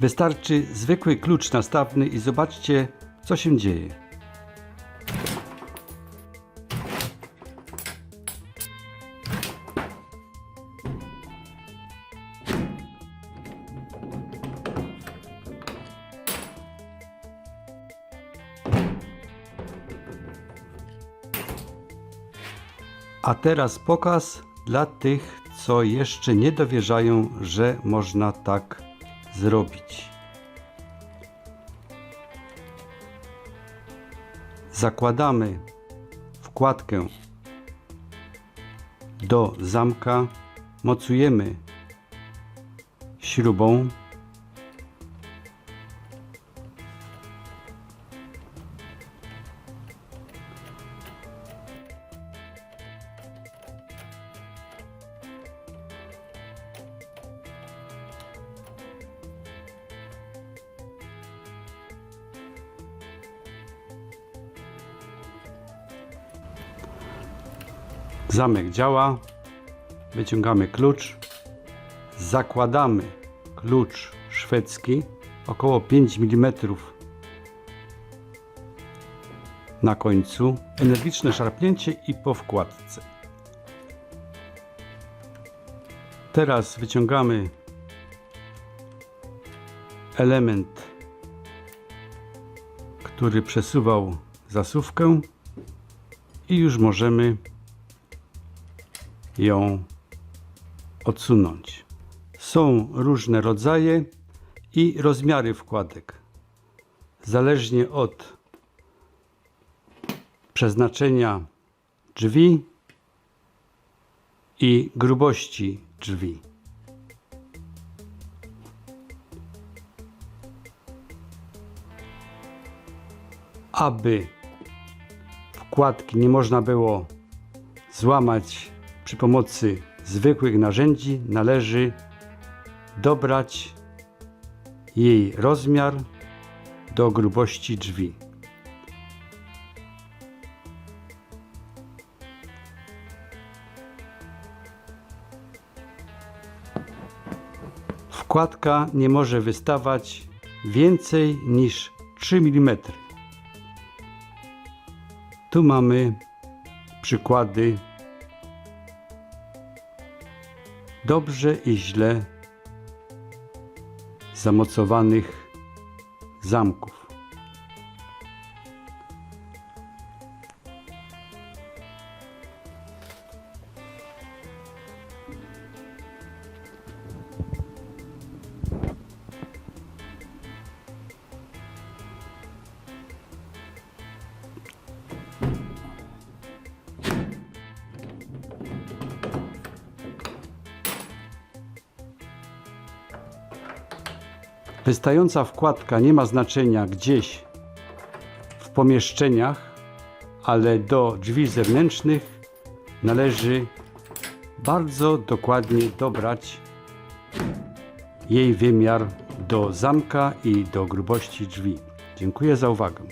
Wystarczy zwykły klucz nastawny i zobaczcie, co się dzieje. A teraz pokaz dla tych, co jeszcze nie dowierzają, że można tak zrobić. Zakładamy wkładkę do zamka, mocujemy śrubą Zamek działa. Wyciągamy klucz. Zakładamy klucz szwedzki około 5 mm na końcu. Energiczne szarpnięcie i po wkładce. Teraz wyciągamy element, który przesuwał zasuwkę i już możemy ją odsunąć. Są różne rodzaje i rozmiary wkładek. Zależnie od przeznaczenia drzwi i grubości drzwi. Aby wkładki nie można było złamać przy pomocy zwykłych narzędzi, należy dobrać jej rozmiar do grubości drzwi. Wkładka nie może wystawać więcej niż 3 mm. Tu mamy przykłady dobrze i źle zamocowanych zamków. Wystająca wkładka nie ma znaczenia gdzieś w pomieszczeniach, ale do drzwi zewnętrznych należy bardzo dokładnie dobrać jej wymiar do zamka i do grubości drzwi. Dziękuję za uwagę.